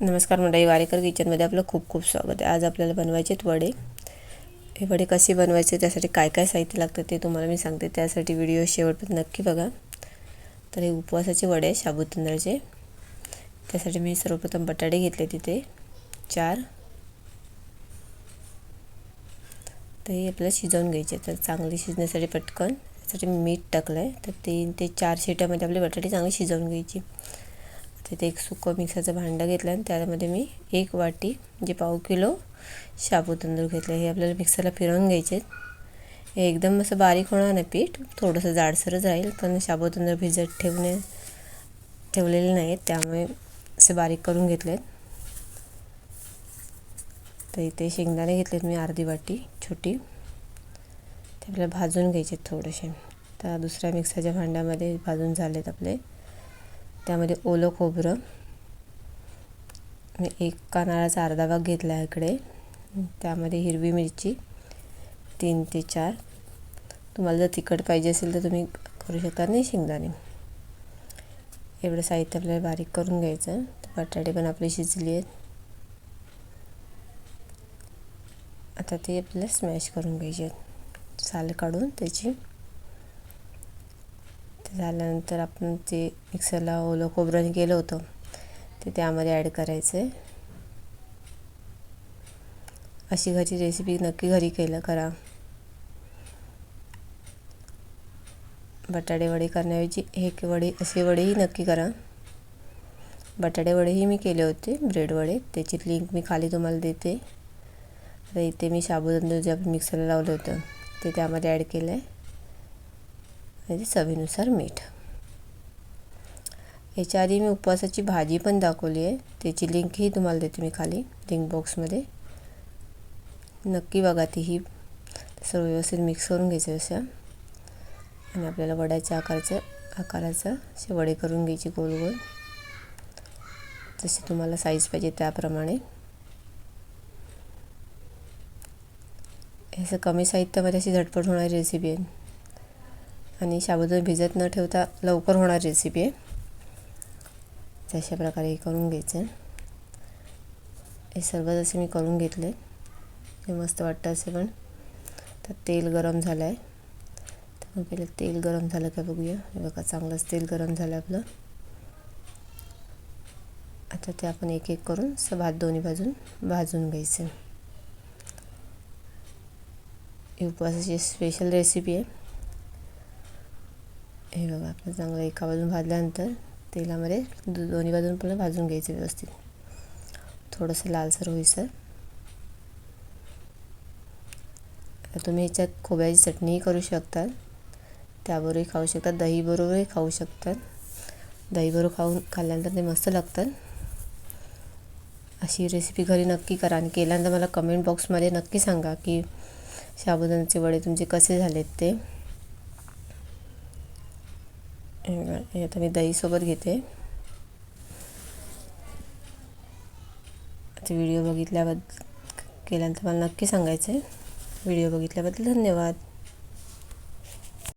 नमस्कार मंडळी वारेकर किचनमध्ये आपलं खूप खूप स्वागत आहे. आज आपल्याला बनवायचे आहेत वडे. हे वडे कसे बनवायचे त्यासाठी काय काय साहित्य लागतं ते तुम्हाला मी सांगते. त्यासाठी व्हिडिओ शेवटपर्यंत नक्की बघा. तर हे उपवासाचे वडे शाबू तांदळाचे त्यासाठी मी सर्वप्रथम बटाटे घेतले तिथे. चार. तर हे आपल्याला शिजवून घ्यायचे तर चांगले शिजण्यासाठी पटकन. त्यासाठी मीठ टाकलं आहे तर तीन ते चार शिट्यामध्ये आपले बटाटे चांगले शिजवून घ्यायची. तिथे एक सुकं मिक्सरचं भांडं घेतलं आणि त्यामध्ये मी एक वाटी जे पाव किलो शाबू तांदूळ घेतलं. हे आपल्याला मिक्सरला फिरवून घ्यायचे हे एकदम असं बारीक होणार नाही पीठ. थोडंसं जाडसरच राहील पण शाबू तांदूळ भिजत ठेवणे ठेवलेले नाही आहेत त्यामुळे असे बारीक करून घेतले आहेत. तर इथे शेंगदाणे घेतलेत मी अर्धी वाटी छोटी. ते आपल्याला भाजून घ्यायचे थोडेसे. तर दुसऱ्या मिक्सरच्या भांड्यामध्ये भाजून झालेत आपले त्यामध्ये ओलं खोबरं. मी एका नारळाचा अर्धा भाग घेतला आहे इकडे. त्यामध्ये हिरवी मिरची तीन ते चार. तुम्हाला जर तिखट पाहिजे असेल तर तुम्ही करू शकता नाही शेंगदाणे. एवढं साहित्य आपल्याला बारीक करून घ्यायचं. बटाटे पण आपले शिजले आहेत. आता ते आपल्याला स्मॅश करून घ्यायचे आहेत. साल काढून त्याची झाल्यानंतर आपण ते मिक्सरला ओलं खोबरं केलं होतं ते त्यामध्ये ॲड करायचं आहे अशी घरची रेसिपी नक्की घरी केलं करा. बटाटे वडे करण्याऐवजी हे वडे असे वडेही नक्की करा. बटाटे वडेही मी केले होते ब्रेड वडे. त्याची लिंक मी खाली तुम्हाला देते. तर इथे मी साबुदाणा जे आपण मिक्सरला लावलं होतं ते त्यामध्ये ॲड केलं आहे म्हणजे चवीनुसार मीठ. याच्या आधी मी उपवासाची भाजी पण दाखवली आहे. त्याची लिंकही तुम्हाला देते मी खाली लिंक बॉक्समध्ये. नक्की बघा तीही सर्व व्यवस्थित मिक्स करून घ्यायचं असं आणि आपल्याला वड्याच्या आकाराचं आकाराचं असे वडे करून घ्यायचे गोल गोल. जसे तुम्हाला साईज पाहिजे त्याप्रमाणे. असं कमी साहित्यामध्ये अशी झटपट होणारी रेसिपी आहे. आणि साबुदाणा भिजत न ठेवता लवकर होणार रेसिपी आहे. तशा प्रकारे हे करून घ्यायचं हे सर्व जसे मी करून घेतले हे मस्त वाटतं असे पण. तर तेल गरम झालं आहे. तर पहिलं तेल गरम झालं का बघूया. हे बघा चांगलंच तेल गरम झालं आपलं. आता ते आपण एक एक करून असं भात दोन्ही बाजून भाजून घ्यायचं ही उपवासाची स्पेशल रेसिपी आहे. हे बघा आपलं चांगलं एका बाजून भाजल्यानंतर तेलामध्ये दोन्ही बाजून पण भाजून घ्यायचं व्यवस्थित. थोडंसं लालसर होईसर. तुम्ही ह्याच्यात खोबऱ्याची चटणीही करू शकता त्याबरोबरही खाऊ शकतात. दहीबरोबरही खाऊ शकतात. दहीबरोबर खाऊन खाल्ल्यानंतर ते मस्त लागतात. अशी रेसिपी घरी नक्की करा आणि केल्यानंतर मला कमेंट बॉक्समध्ये नक्की सांगा की साबुदाण्याचे वडे तुमचे कसे झालेत ते. हे आता मी दहीसोबत घेते. आता व्हिडिओ बघितल्याबद्दल केल्यानंतर मला नक्की सांगायचं आहे व्हिडिओ बघितल्याबद्दल धन्यवाद.